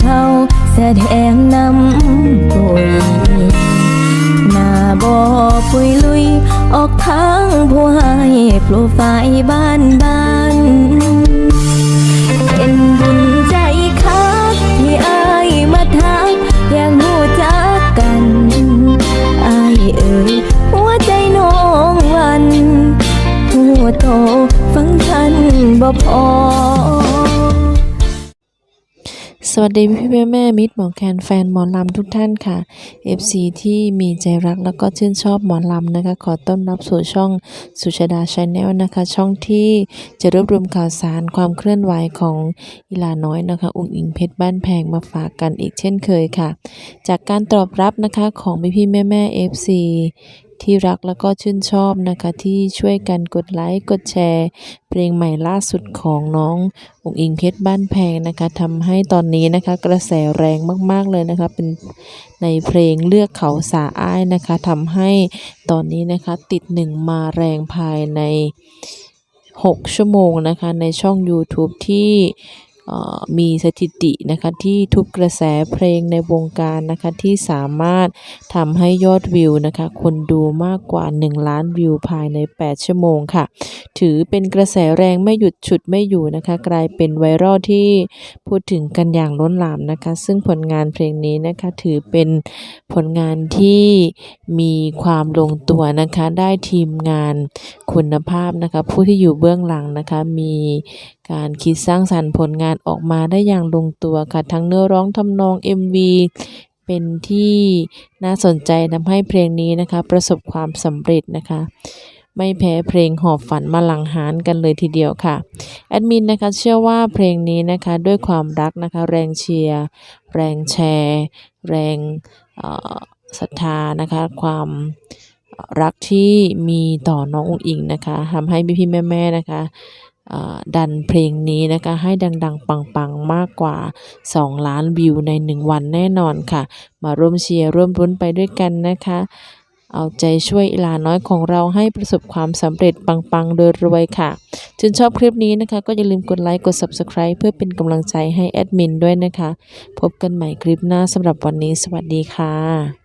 เท่าแสดงนำปุยหน้าบอปุยลุย ออกทางผู้ให้โปรไฟบ้านบ้านเป็นบุญใจคักที่อายมาทักอย่างหูจักกันอายเอ่ยหัวใจน้องวันหัวโตฟังทันบ่พอ สวัสดีพี่แม่แม่มิตรหมอแคนแฟนหมอลำทุกท่านค่ะ FC ที่มีใจรักแล้วก็ชื่นชอบหมอลำนะคะ ขอต้อนรับสู่ช่องสุชาดาชาแนลนะคะ ช่องที่จะรวบรวมข่าวสารความเคลื่อนไหวของอีลาน้อยนะคะ อุ้งอิงเพชรบ้านแพงมาฝากกันอีกเช่นเคยค่ะ จากการตอบรับนะคะของพี่พี่แม่แม่ FC ที่รักแล้วก็ชื่นชอบนะคะที่ช่วยกันกดไลค์กดแชร์ เพลงใหม่ล่าสุดของน้ององอิงเพชรบ้านแพงนะคะทำให้ตอนนี้นะคะกระแสแรงมากๆเลยนะคะเป็นในเพลงเลือกเขาสาอ้ายนะคะทำให้ตอนนี้นะคะติดหนึ่งมาแรงภายใน 6 ชั่วโมงนะคะในช่อง YouTube ที่ มีสถิตินะคะที่ทุกกระแสเพลงในวงการนะคะที่สามารถทำให้ยอดวิวนะคะคนดูมากกว่า 1 ล้านวิวภายใน 8 ชั่วโมงค่ะ ถือเป็นกระแสแรงไม่หยุดฉุดไม่อยู่นะคะกลายเป็นไวรัลที่พูดถึงกันอย่างล้นหลามนะคะ ซึ่งผลงานเพลงนี้นะคะถือเป็นผลงานที่มีความลงตัวนะคะได้ทีมงานคุณภาพนะคะผู้ที่อยู่เบื้องหลังนะคะมีการคิดสร้างสรรค์ผลงานออกมาได้อย่างลงตัวค่ะทั้งเนื้อร้องทำนอง MV เป็นที่น่าสนใจทำให้เพลงนี้นะคะ ประสบความสำเร็จนะคะ ไม่แพ้เพลงหอบฝันมาหลังหารกันเลยทีเดียวค่ะแอดมินนะคะเชื่อว่าเพลงนี้นะคะด้วยความรักนะคะ แรงเชียร์ แรงแชร์ แรงศรัทธานะคะ ความรักที่มีต่อน้องอุ๋งอิงนะคะทำให้พี่ๆแม่ๆนะคะ ดันเพลงนี้นะคะให้ดัง ๆ ปัง ๆ มากกว่า 2 ล้านวิวใน 1 วันแน่นอนค่ะ มาร่วมเชียร์ร่วมรุ้นไปด้วยกันนะคะ เอาใจช่วยอีลาน้อยของเราให้ประสบความสำเร็จปัง ๆ โดยรวยค่ะชื่นชอบคลิปนี้นะคะ ก็อย่าลืมกดไลค์ กด Subscribe เพื่อเป็นกำลังใจให้แอดมินด้วยนะคะ พบกันใหม่คลิปหน้าสำหรับวันนี้ สวัสดีค่ะ